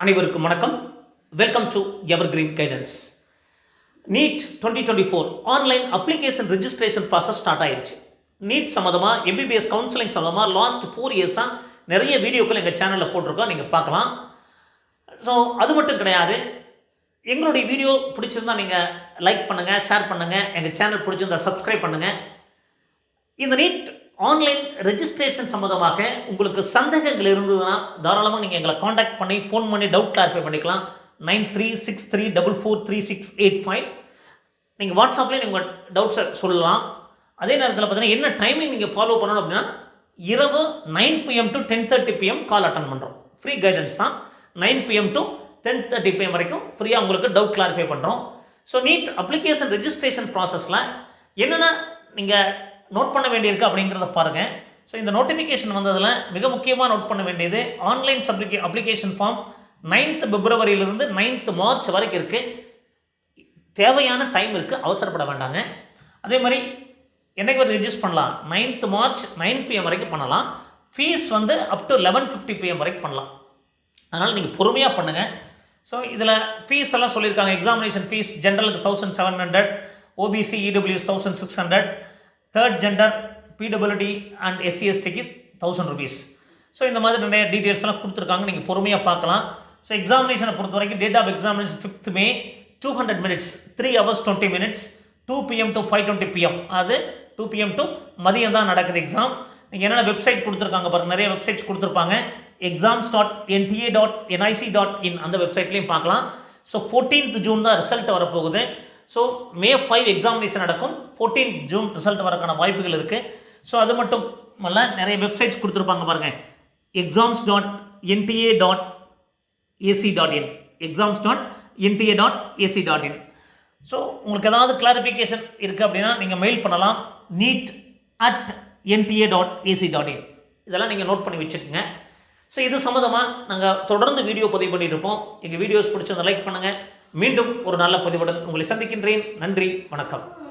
அனைவருக்கும் வணக்கம். Welcome to evergreen guidance NEET twenty twenty four online application registration process start ஆயிடுச்சு NEET சம்மந்தமாக MBBS counselling சம்மந்தமாக last four இயர்ஸாக நிறைய வீடியோக்கள் எங்கள் சேனலில் போட்டிருக்கோம். நீங்கள் பார்க்கலாம். ஸோ அது மட்டும் கிடையாது. எங்களுடைய வீடியோ பிடிச்சிருந்தா நீங்கள் லைக் பண்ணுங்கள் ஷேர் பண்ணுங்கள் எங்கள் சேனல் பிடிச்சிருந்தா சப்ஸ்கிரைப் பண்ணுங்கள் இந்த நீட் ஆன்லைன் ரெஜிஸ்ட்ரேஷன் சம்மந்தமாக உங்களுக்கு சந்தேகங்கள் இருந்ததுன்னா தாராளமாக நீங்கள் எங்களை காண்டாக்ட் பண்ணி ஃபோன் பண்ணி டவுட் கிளாரிஃபை பண்ணிக்கலாம். Nine three six three double four three six eight five. நீங்கள் வாட்ஸ்அப்லேயே நீங்கள் டவுட்ஸை சொல்லலாம். அதே நேரத்தில் பார்த்தீங்கன்னா என்ன டைமிங் நீங்கள் ஃபாலோ பண்ணணும் அப்படின்னா இரவு nine PM to ten thirty PM call attend பண்ணுறோம் ஃப்ரீ கைடன்ஸ் தான். Nine PM to ten thirty PM வரைக்கும் ஃப்ரீயாக உங்களுக்கு டவுட் கிளாரிஃபை பண்ணுறோம் ஸோ நீட் அப்ளிகேஷன் ரெஜிஸ்ட்ரேஷன் ப்ராசஸில் என்னென்ன நீங்கள் நோட் பண்ண வேண்டியிருக்கு அப்படிங்கிறத பாருங்கள் ஸோ இந்த நோட்டிஃபிகேஷன் வந்ததில் மிக முக்கியமாக நோட் பண்ண வேண்டியது ஆன்லைன் சப்ளிகே அப்ளிகேஷன் ஃபார்ம் நைன்த் பிப்ரவரியிலிருந்து நைன்த் மார்ச் வரைக்கும் இருக்குது தேவையான டைம் இருக்குது அவசரப்பட வேண்டாங்க. அதே மாதிரி என்னைக்கு வரை ரிஜிஸ்ட் பண்ணலாம்? நைன்த் மார்ச் நைன் பிஎம் வரைக்கும் பண்ணலாம். ஃபீஸ் வந்து up to eleven fifty PM வரைக்கும் பண்ணலாம். அதனால் நீங்கள் பொறுமையாக பண்ணுங்கள் ஸோ இதில் ஃபீஸ் எல்லாம் சொல்லியிருக்காங்க. Examination fees ஜென்ரலுக்கு thousand seven hundred OBC EWS thousand six hundred third gender PWD and எஸ்சிஎஸ்டிக்கு thousand rupees so இந்த மாதிரி நிறைய டீட்டெயில்ஸ் எல்லாம் கொடுத்துருக்காங்க. நீங்கள் பொறுமையாக பார்க்கலாம். ஸோ எக்ஸாமினேஷனை பொறுத்த வரைக்கும் date of examination fifth May two hundred minutes three hours twenty minutes two PM to five twenty PM அது டூ பிஎம் டு மதியம் தான் நடக்குது எக்ஸாம் நீங்கள் என்னென்ன வெப்சைட் கொடுத்துருக்காங்க பாருங்கள் நிறைய வெப்சைட்ஸ் கொடுத்துருப்பாங்க. Exams dot NTA dot NIC dot in அந்த வெப்சைட்லையும் பார்க்கலாம். ஸோ ஃபோர்டீன்த் ஜூன் தான் ரிசல்ட் வரப்போகுது. ஸோ மே ஃபைவ் எக்ஸாமினேஷன் நடக்கும். ஃபோர்டீன் ஜூன் ரிசல்ட் வரக்கான வாய்ப்புகள் இருக்குது ஸோ அது மட்டும் அல்ல நிறைய வெப்சைட்ஸ் கொடுத்துருப்பாங்க பாருங்கள் exams dot NTA dot AC dot in exams dot NTA dot AC dot in so உங்களுக்கு ஏதாவது கிளாரிஃபிகேஷன் இருக்குது அப்படின்னா நீங்கள் மெயில் பண்ணலாம். NEET at NTA dot AC dot in இதெல்லாம் நீங்கள் நோட் பண்ணி வச்சுக்கோங்க. ஸோ இது சம்மந்தமாக நாங்கள் தொடர்ந்து வீடியோ பதிவு பண்ணிட்டு இருப்போம். எங்கள் வீடியோஸ் பிடிச்சிருந்தா லைக் பண்ணுங்கள் மீண்டும் ஒரு நல்ல பதிவுடன் உங்களை சந்திக்கின்றேன். நன்றி வணக்கம்.